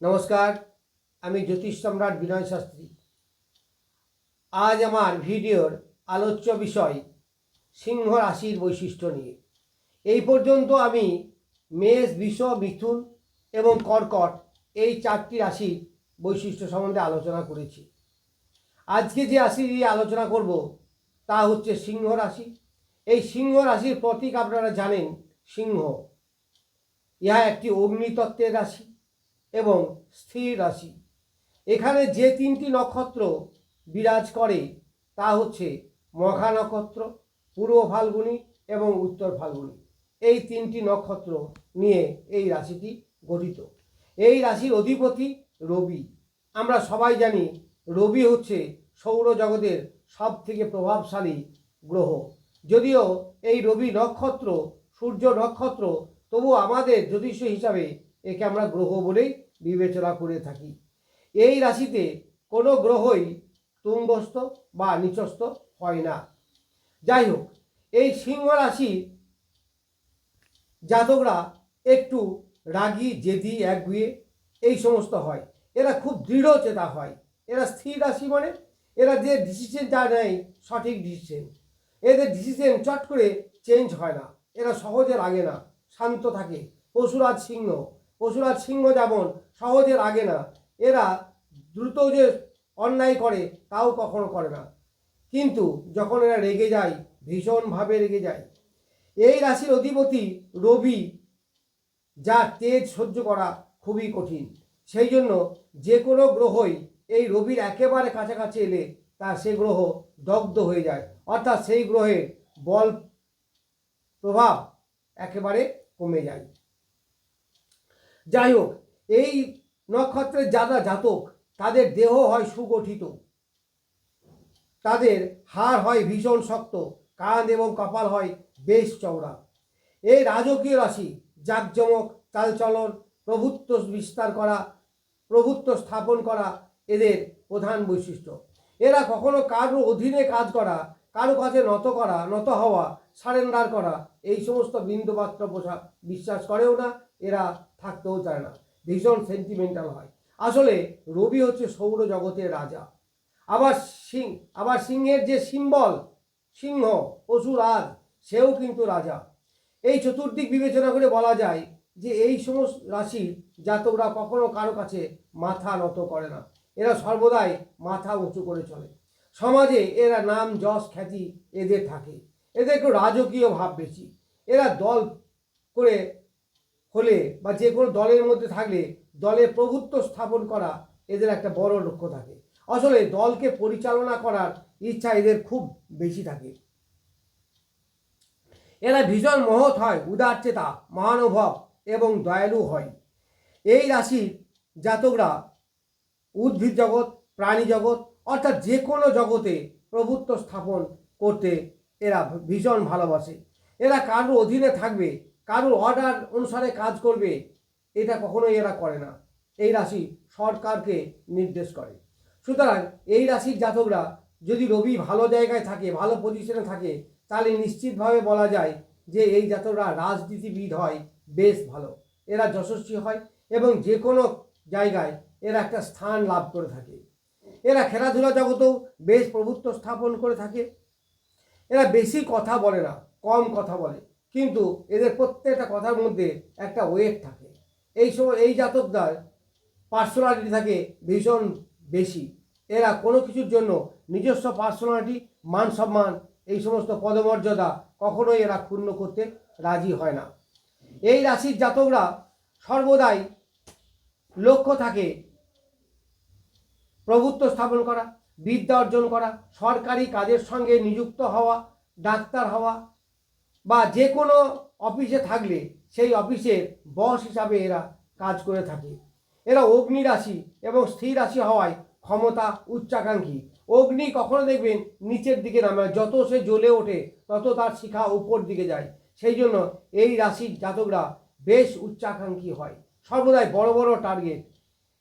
নমস্কার, আমি জ্যোতিষ সম্রাট বিনয় শাস্ত্রী। আজ আমার ভিডিওর আলোচ্য বিষয় সিংহ রাশির বৈশিষ্ট্য নিয়ে। এই পর্যন্ত আমি মেষ, বিষ, মিথুন এবং কর্কট এই চারটি রাশির বৈশিষ্ট্য সম্বন্ধে আলোচনা করেছি। আজকে যে রাশি নিয়ে আলোচনা করব তা হচ্ছে সিংহ রাশি। এই সিংহ রাশির প্রতীক আপনারা জানেন সিংহ। ইহা একটি অগ্নিতত্ত্বের রাশি। এবং স্থির রাশি। এখানে যে তিনটি নক্ষত্র বিরাজ করে, তা হচ্ছে মঘা নক্ষত্র, পূর্ব ফাল্গুনি এবং উত্তর ফাল্গুনী। এই তিনটি নক্ষত্র নিয়ে এই রাশিটি গঠিত। এই রাশির অধিপতি রবি। আমরা সবাই জানি রবি হচ্ছে সৌরজগতের সব থেকে প্রভাবশালী গ্রহ। যদিও এই রবি নক্ষত্র সূর্য নক্ষত্র, তবু আমাদের জ্যোতিষ হিসাবে একে আমরা গ্রহ বলেই বিবেচনা করে থাকি। এই রাশিতে কোনো গ্রহই তুঙ্গস্থ বা নিচস্থ হয় না। যাই হোক, এই সিংহ রাশি জাতকরা একটু রাগী, জেদি, একগুয়ে এই সমস্ত হয়। এরা খুব দৃঢ় চেতা হয়। এরা স্থির রাশি মানে এরা যে ডিসিশন যা নেয় সঠিক ডিসিশন এদের ডিসিশন চট করে চেঞ্জ হয় না। এরা সহজে লাগে না, শান্ত থাকে। পশুরাজ সিংহ পশুরাজ সিংহ যেমন সহজে লাগে না। এরা দ্রুত যে অন্যায় করে, তাও কখনো করে না। কিন্তু যখন এরা রেগে যায়, ভীষণভাবে রেগে যায়, এই রাশির অধিপতি রবি যা তেজ সহ্য করা খুবই কঠিন। সেই জন্য যে কোনো গ্রহই এই রবির একেবারে কাছাকাছি এলে তার সে গ্রহ দগ্ধ হয়ে যায়। অর্থাৎ সেই গ্রহের বল প্রভাব একেবারে কমে যায়। যাই হোক, এই নক্ষত্রের যারা জাতক, তাদের দেহ হয় সুগঠিত। তাদের হাড় হয় ভীষণ শক্ত, কান এবং কপাল হয় বেশ চওড়া। এই রাজকীয় রাশি, জাকজমক, চালচলন, প্রভুত্ব বিস্তার করা, প্রভুত্ব স্থাপন করা এদের প্রধান বৈশিষ্ট্য। এরা কখনো কারও অধীনে কাজ করা, কারও কাছে নত করা, নত হওয়া, সারেন্ডার করা, এই সমস্ত বিন্দুমাত্র পোশাক বিশ্বাস করেও না এরা থাকতেও চায় না। ভীষণ সেন্টিমেন্টাল হয়। আসলে রবি হচ্ছে সৌরজগতের রাজা। আবার সিং, আবার সিংহের যে সিম্বল সিংহ পশুরাজ সেও কিন্তু রাজা। এই চতুর্দিক বিবেচনা করে বলা যায় যে এই সমস্ত রাশির জাতকরা কখনো কারও কাছে মাথা নত করে না। এরা সর্বদাই মাথা উঁচু করে চলে। সমাজে এরা নাম, যশ, খ্যাতি এদের থাকে। এদের একটু রাজকীয় ভাব বেশি। এরা দল করে হলে বা যে কোনো দলের মধ্যে থাকলে দলে প্রভুত্ব স্থাপন করা এদের একটা বড় লক্ষ্য থাকে। আসলে দলকে পরিচালনা করার ইচ্ছা এদের খুব বেশি থাকে। এরা ভীষণ মহৎ হয়, উদার চেতা, মহানুভব এবং দয়ালু হয়। এই রাশির জাতকরা উদ্ভিদ জগৎ, প্রাণী জগৎ অর্থাৎ যে কোনো জগতে প্রভুত্ব স্থাপন করতে এরা ভীষণ ভালোবাসে। এরা কারোর অধীনে থাকবে কারোর অর্ডার অনুসারে কাজ করবে, এটা কখনোই এরা করে না। এই রাশি সরকারকে নির্দেশ করে। সুতরাং এই রাশির জাতকরা যদি রবি ভালো জায়গায় থাকে, ভালো পজিশনে থাকে, তাহলে নিশ্চিতভাবে বলা যায় যে এই জাতকরা রাজনীতিবিদ হয়, বেশ ভালো। এরা যশস্বী হয় এবং যে কোনো জায়গায় এরা একটা স্থান লাভ করে থাকে। এরা খেলাধুলা জগতেও বেশ প্রভুত্ব স্থাপন করে থাকে। এরা বেশি কথা বলে না, কম কথা বলে। কিন্তু এদের প্রত্যেকটা কথার মধ্যে একটা ওয়েট থাকে। এই সময় এই জাতকদার পার্সোনালিটি থাকে ভীষণ বেশি। এরা কোনো কিছুর জন্য নিজস্ব পার্সোনালিটি মান সম্মান, এই সমস্ত পদমর্যাদা কখনোই এরা ক্ষুণ্ণ করতে রাজি হয় না। এই রাশির জাতকরা সর্বদাই লক্ষ্য থাকে প্রভুত্ব স্থাপন করা, বিদ্যা অর্জন করা, সরকারি কাজের সঙ্গে নিযুক্ত হওয়া, ডাক্তার হওয়া বা যে কোনো অফিসে থাকলে সেই অফিসে বস হিসাবে এরা কাজ করে থাকে। এরা অগ্নি রাশি এবং স্থির রাশি হওয়ায় ক্ষমতা উচ্চাকাঙ্ক্ষী। অগ্নি কখনো দেখবেন নিচের দিকে নামে, যত সে জ্বলে ওঠে, তত তার শিখা উপর দিকে যায়। সেই জন্য এই রাশির জাতকরা বেশ উচ্চাকাঙ্ক্ষী হয়। সর্বদাই বড় বড় টার্গেট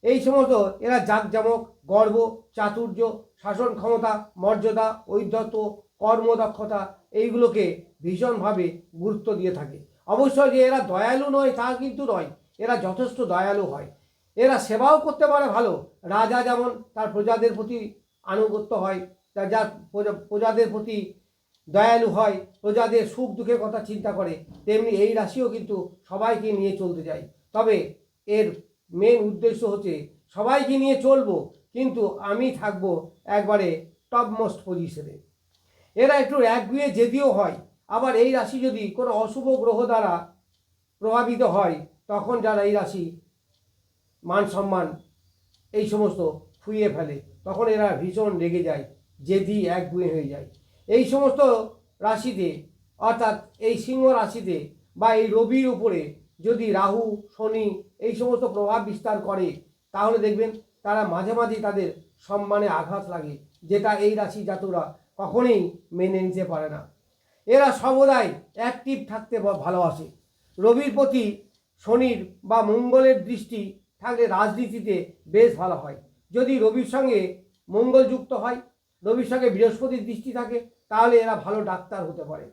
এই সমস্ত এরা জাঁকজমক, গর্ব, চাতুর্য, শাসন ক্ষমতা, মর্যাদা ঔদ্ধত্য কর্মদক্ষতা এইগুলোকে ভীষণভাবে গুরুত্ব দিয়ে থাকে। অবশ্যই যে এরা দয়ালু নয়, তা কিন্তু নয়। এরা যথেষ্ট দয়ালু হয়। এরা সেবাও করতে পারে ভালো। রাজা যেমন তার প্রজাদের প্রতি আনুগত্য হয় তার প্রজা- প্রজাদের প্রতি দয়ালু হয়, প্রজাদের সুখ দুঃখের কথা চিন্তা করে, তেমনি এই রাশিও কিন্তু সবাইকে নিয়ে চলতে যায় তবে এর মেন উদ্দেশ্য হচ্ছে, সবাইকে নিয়ে চলবো, কিন্তু আমি থাকব একবারে টপ মোস্ট পজিশনে এরা একটু একগুয়ে যদিও হয়, আবার এই রাশি যদি কোনো অশুভ গ্রহ দ্বারা প্রভাবিত হয়, তখন যারা এই রাশি মান সম্মান এই সমস্ত ফুইয়ে ফেলে, তখন এরা ভীষণ রেগে যায় জেদি একগুয়ে হয়ে যায়। এই সমস্ত রাশিতে, অর্থাৎ এই সিংহ রাশিতে বা এই রবির উপরে যদি রাহু, শনি এই সমস্ত প্রভাব বিস্তার করে, তাহলে দেখবেন তারা মাঝে মাঝে তাদের সম্মানে আঘাত লাগে, যেটা এই রাশি জাতকরা কখনোই মেনে নিতে পারে না। এরা সর্বদাই অ্যাক্টিভ থাকতে ভালোবাসে। রবির প্রতি শনির বা মঙ্গলের দৃষ্টি থাকলে রাজনীতিতে বেশ ভালো হয়। যদি রবির সঙ্গে মঙ্গল যুক্ত হয়, রবির সঙ্গে বৃহস্পতির দৃষ্টি থাকে, তাহলে এরা ভালো ডাক্তার হতে পারে।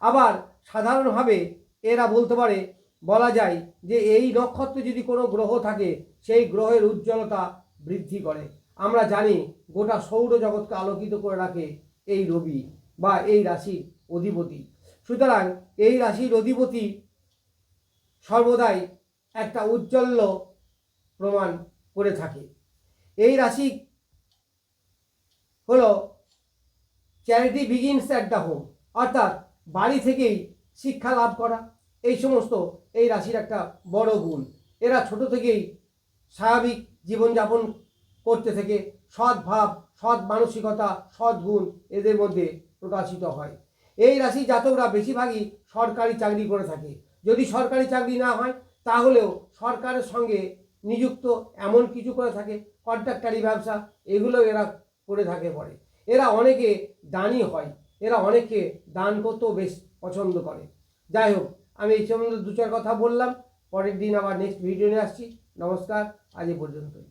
আবার সাধারণভাবে এরা বলতে পারে, বলা যায় যে এই নক্ষত্রে যদি কোনো গ্রহ থাকে, সেই গ্রহের উজ্জ্বলতা বৃদ্ধি করে। আমরা জানি গোটা সৌরজগৎকে আলোকিত করে রাখে এই রবি বা এই রাশির অধিপতি। সুতরাং এই রাশির অধিপতি সর্বদাই একটা উজ্জ্বল্য প্রমাণ করে থাকে। এই রাশি হলো charity begins at the home অর্থাৎ বাড়ি থেকেই শিক্ষা লাভ করা। এই সমস্ত এই রাশির একটা বড় গুণ। এরা ছোট থেকেই স্বাভাবিক জীবনযাপন করতে থেকে সৎ ভাব সৎ মানসিকতা, সৎ গুণ এদের মধ্যে প্রকাশিত হয়। এই রাশি জাতকরা বেশিরভাগই সরকারি চাকরি করে থাকে। যদি সরকারি চাকরি না হয়, তাহলেও সরকারের সঙ্গে নিযুক্ত এমন কিছু করে থাকে, কন্ট্রাক্টারি ব্যবসা, এগুলো এরা করে থাকে পরে। এরা অনেকে দানই হয়, এরা অনেকে দান করতেও বেশ পছন্দ করে। যাই হোক, আমি এই সম্বন্ধে দু চার কথা বললাম, পরের দিন আবার নেক্সট ভিডিও নিয়ে আসছি। নমস্কার, আজ এ পর্যন্তই।